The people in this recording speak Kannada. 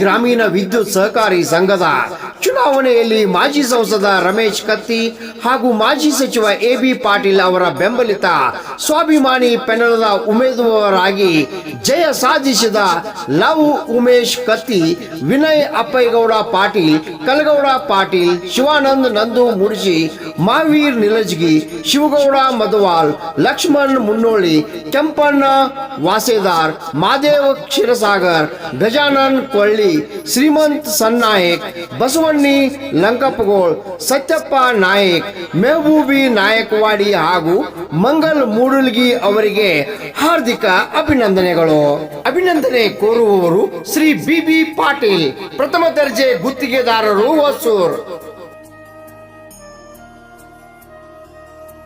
ಗ್ರಾಮೀಣ ವಿದ್ಯುತ್ ಸಹಕಾರಿ ಸಂಘದ ಚುನಾವಣೆಯಲ್ಲಿ ಮಾಜಿ ಸಂಸದ ರಮೇಶ್ ಕತ್ತಿ ಹಾಗೂ ಮಾಜಿ ಸಚಿವ ಎ ಬಿ ಪಾಟೀಲ್ ಅವರ ಬೆಂಬಲಿತ ಸ್ವಾಭಿಮಾನಿ ಪೆನಲದ ಉಮೇದುವಾರರಾಗಿ ಜಯ ಸಾಧಿಸಿದ ಲವ್ ಉಮೇಶ್ ಕತ್ತಿ, ವಿನಯ್ ಅಪ್ಪೈಗೌಡ ಪಾಟೀಲ್ ಕಲಗೌಡ ಪಾಟೀಲ್, ಶಿವಾನಂದ್ ನಂದು ಮುರ್ಜಿ ಮಾವೀರ್ ನಿಲಜ್ಗಿ, ಶಿವಗೌಡ ಮಧುವಾಲ್, ಲಕ್ಷ್ಮಣ್ ಮುನ್ನೋಳಿ, ಕೆಂಪಣ್ಣ ವಾಸೇದಾರ್, ಮಾದೇವ್ ಕ್ಷೀರಸಾಗರ್, ಗಜಾನನ್ ಕೊಳ್ಳಿ. ಶ್ರೀಮಂತ್ ಸನ್ನಾಯಕ್, ಬಸವಣ್ಣಿ ಲಂಕಪ್ಪಗೋಳ್, ಸತ್ಯಪ್ಪ ನಾಯಕ್, ಮೆಹಬೂಬಿ ನಾಯಕವಾಡಿ ಹಾಗೂ ಮಂಗಲ್ ಮೂಡುಲ್ಗಿ ಅವರಿಗೆ ಹಾರ್ದಿಕ ಅಭಿನಂದನೆಗಳು. ಅಭಿನಂದನೆ ಕೋರುವವರು ಶ್ರೀ ಬಿ ಬಿ ಪಾಟೀಲ್, ಪ್ರಥಮ ದರ್ಜೆ ಗುತ್ತಿಗೆದಾರರು ಹೊಸೂರ್.